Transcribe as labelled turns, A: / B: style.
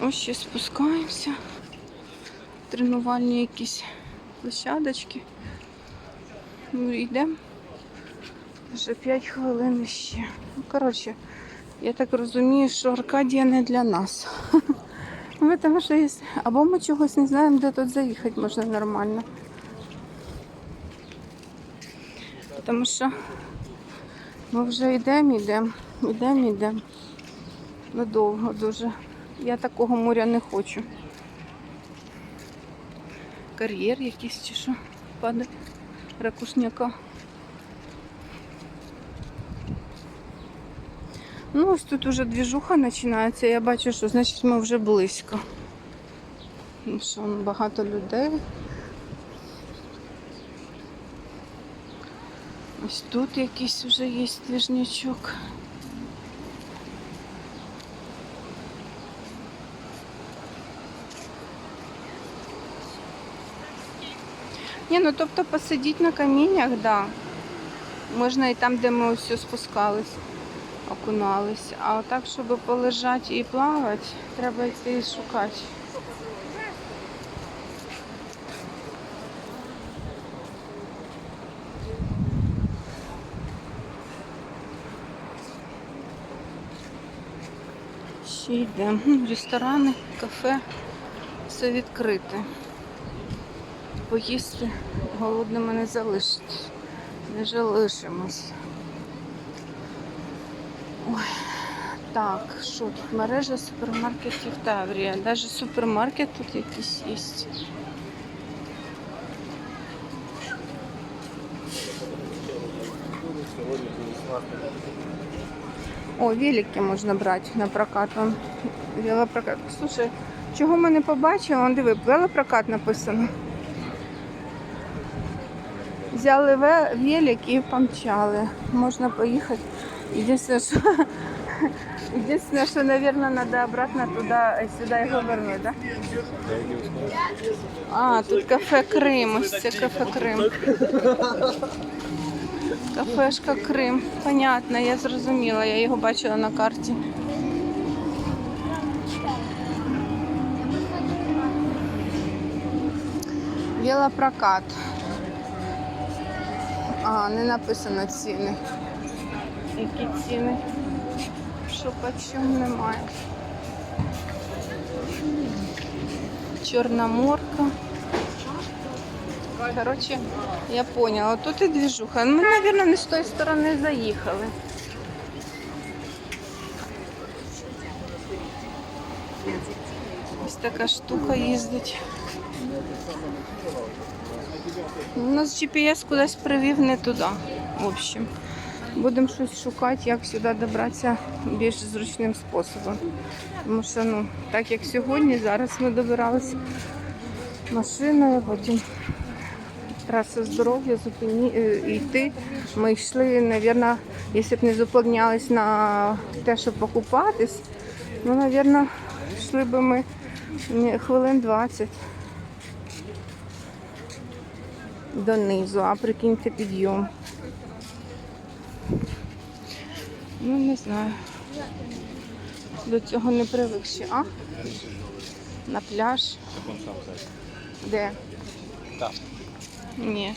A: Ось ще спускаємося. Тренувальні якісь площадочки. Ну, йдемо. Вже 5 хвилин ще. Ну, коротше, я так розумію, що Аркадія не для нас. Тому що є... Або ми чогось не знаємо, де тут заїхати можна нормально. Тому що ми вже йдемо, йдемо, йдемо, йдемо. Ну довго дуже. Я такого моря не хочу. Кар'єр якийсь чи що падає ракушняка. Ну, ось тут уже двіжуха починається. Я бачу, що значить ми вже близько. Ну, що багато людей. Ось тут якийсь вже є двіжнячок. Ні, ну тобто посидіти на каміннях, так. Да. Можна і там, де ми ось спускались, окунались. А так, щоб полежати і плавати, треба йти і шукати. Ще йдемо. Ресторани, кафе, все відкрите. Поїсти голодними не залишитись. Не залишимось. Ой, так, що тут? Мережа супермаркетів Таврія. Навіть супермаркет тут якийсь є. О, велики можна брати на прокат. Вон, велопрокат. Слушай, чого ми не побачили? Вон, диви, велопрокат написано. Взяли ве- велик і помчали. Можна поїхати. Єдине, що, Єдине, що, мабуть, треба обратно туди, сюди його вернути, да? А, тут кафе Крим. Ось це кафе Крим. Кафешка Крим. Понятно, я зрозуміла, я його бачила на карті. Велопрокат. А, не написано ціни. Які ціни? Що по чому немає. Чорна морка. Коротше, я поняла. Тут і двіжуха. Ми, мабуть, не з тої сторони заїхали. Ось така штука їздить. У нас GPS кудись привів не туди. В общем, будемо щось шукати, як сюди добратися більш зручним способом. Тому що, ну, так як сьогодні, зараз ми добиралися машиною, потім траса здоров'я, зупині е, йти. Ми йшли, мабуть, якщо б не зупинялись на те, щоб покупатись, ну, мабуть, йшли б ми хвилин 20 донизу, а прикиньте підйом. Ну, не знаю. До цього не привик ще, а? На пляж. Де?
B: Так.
A: Ні.